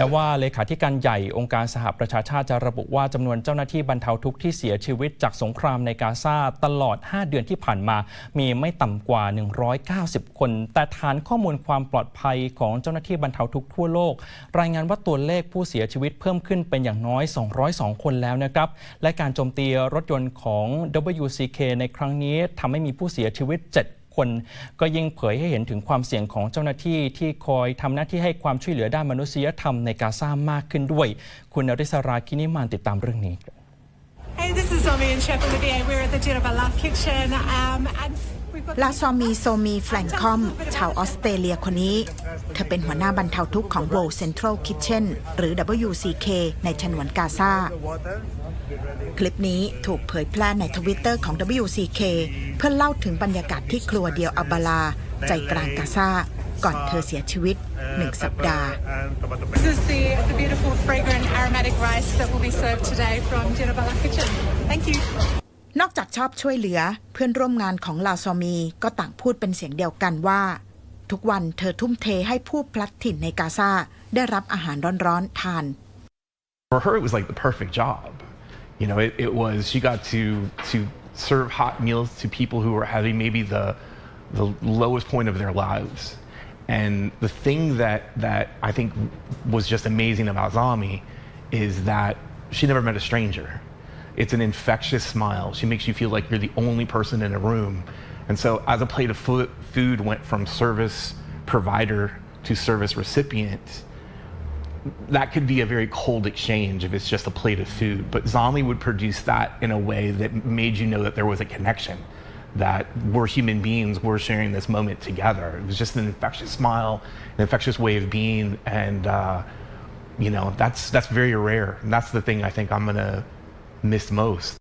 และว่าเลขาธิการใหญ่องค์การสหประชาชาติจะระบุว่าจำนวนเจ้าหน้าที่บรรเทาทุกข์ที่เสียชีวิตจากสงครามในกาซาตลอด 5 เดือนที่ผ่านมา มีไม่ต่ำกว่า 190 คน แต่ฐานข้อมูลความปลอดภัยของเจ้าหน้าที่บรรเทาทุกข์ทั่วโลก รายงานว่าตัวเลขผู้เสียชีวิตเพิ่มขึ้นเป็นอย่างน้อย 202 คนแล้วนะครับ และการโจมตีรถยนต์ของ WCK ในครั้งนี้ทำให้มีผู้เสียชีวิต 7 นก็ยิ่งเผยให้เห็นถึงความเสี่ยงของเจ้าหน้าที่ที่คอยทำหน้าที่ให้ความช่วยเหลือด้านมนุษยธรรมในกาซามากขึ้นด้วย คุณนริศราคินิมานติดตามเรื่องนี้ Hey, this is Zomi and Chef Olivier. We're at the Jiraba Kitchen. Um, and ลาซอมีโซมีแฟลงคอม ชาวออสเตรเลียคนนี้ เธอเป็นหัวหน้าบรรเทาทุกข์ของ World Central Kitchen หรือ WCK ในฉนวนกาซา คลิปนี้ถูกเผยแพร่ในทวิตเตอร์ของ WCK เพื่อเล่าถึงบรรยากาศที่ครัวเดียวอับบาลา ใจกลางกาซาก่อนเธอเสียชีวิตหนึ่งสัปดาห์ this is the, the beautiful, fragrant, aromatic rice that will be served today from Jiraba Kitchen. Thank you. นอกจากชอบช่วยเหลือเพื่อนร่วมงานของลาซอมีก็ต่างพูดเป็นเสียงเดียวกันว่า ทุกวันเธอทุ่มเทให้ผู้พลัดถิ่นในกาซาได้รับอาหารร้อนๆทาน for her it was like the perfect job you know it, it was she got to to serve hot meals to people who were having maybe the the lowest point of their lives. And the thing that that i think was just amazing about zami is that she never met a stranger. It's an infectious smile. She makes you feel like you're the only person in a room. And so as a plate of food, food went from service provider to service recipient that could be a very cold exchange if it's just a plate of food. But Zami would produce that in a way that made you know that there was a connection, that we're human beings, we're sharing this moment together. It was just an infectious smile, an infectious way of being, and uh, you know that's that's very rare. And that's the thing I think I'm gonna miss most.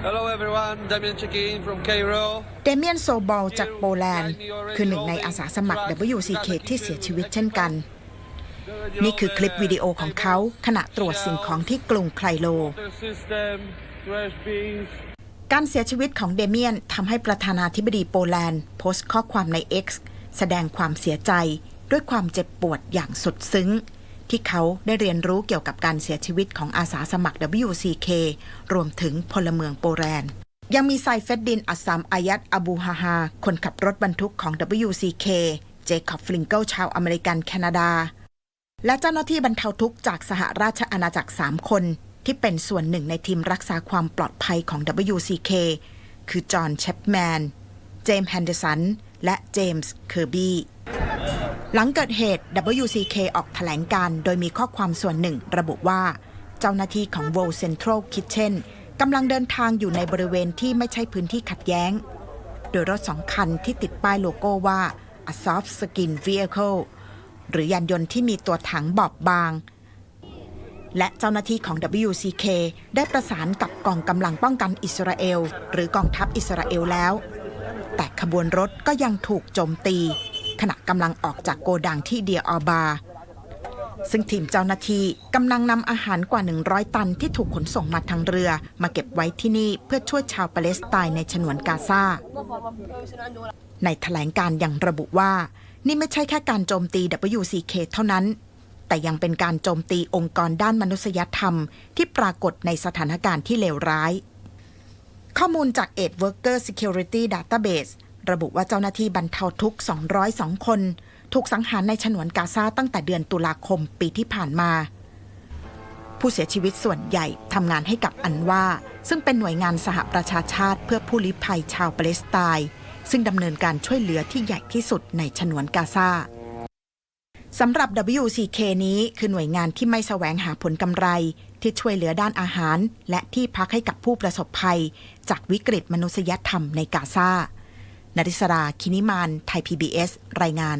Hello everyone, Damien checking from Cairo. เดเมียนโซบอลจากโปแลนด์ คือหนึ่งในอาสาสมัคร WCK ที่เสียชีวิตเช่นกัน นี่คือคลิปวิดีโอของเขาขณะตรวจสิ่งของที่กรุงไคลโล การเสียชีวิตของเดเมียนทำให้ประธานาธิบดีโปแลนด์โพสต์ข้อความใน X แสดงความเสียใจด้วยความเจ็บปวดอย่างสุดซึ้ง ที่เขาได้เรียนรู้เกี่ยวกับการเสียชีวิตของอาสาสมัคร WCK รวมถึงพลเมืองโปแลนด์ยังมีไซเฟดดินอัสซามอายัดอบูฮาฮาคนขับรถบรรทุกของ WCK เจคอบฟลิงเกิลชาวอเมริกันแคนาดา และเจ้าหน้าที่บรรเทาทุกข์จากสหราชอาณาจักร 3 คน ที่เป็นส่วนหนึ่งในทีมรักษาความปลอดภัยของ WCK คือจอห์นเชปแมน เจมส์แฮนเดอร์สัน และเจมส์เคอร์บี้หลังเกิดเหตุ WCK ออกแถลงการโดยมีข้อความส่วนหนึ่งระบุว่า เจ้าหน้าที่ของ World Central Kitchen กำลังเดินทางอยู่ในบริเวณที่ไม่ใช่พื้นที่ขัดแย้ง โดยรถสองคันที่ติดป้ายโลโก้ว่า a soft skin vehicle หรือยานยนต์ที่มีตัวถังบอบบาง และเจ้าหน้าที่ของ WCK ได้ประสานกับกองกำลังป้องกันอิสราเอล หรือกองทัพอิสราเอลแล้ว แต่ขบวนรถก็ยังถูกโจมตี ขณะกำลังออกจากโกดังที่เดียออบา ซึ่งทีมเจ้าหน้าที่กำลังนำอาหารกว่า 100 ตันที่ถูกขนส่งมาทางเรือ มาเก็บไว้ที่นี่เพื่อช่วยชาวปาเลสไตน์ในฉนวนกาซาในแถลงการยังระบุว่า นี่ไม่ใช่แค่การโจมตี WCK เท่านั้น แต่ยังเป็นการโจมตีองค์กรด้านมนุษยธรรม ที่ปรากฏในสถานการณ์ที่เลวร้าย ข้อมูลจาก Aid Worker Security Database ระบุว่าเจ้าหน้าที่บรรเทาทุกข์ 202 คน ถูกสังหารในฉนวนกาซาตั้งแต่เดือนตุลาคมปีที่ผ่านมา ผู้เสียชีวิตส่วนใหญ่ทำงานให้กับอันว่า ซึ่งเป็นหน่วยงานสหประชาชาติเพื่อผู้ลี้ภัยชาวปาเลสไตน์ ซึ่งดำเนินการช่วยเหลือที่ใหญ่ที่สุดในฉนวนกาซาสำหรับ WCK นี้คือหน่วยงานที่ไม่แสวงหาผลกำไร ที่ช่วยเหลือด้านอาหาร และที่พักให้กับผู้ประสบภัย จากวิกฤตมนุษยธรรมในกาซานริศรา คินิมาน ไทย PBS รายงาน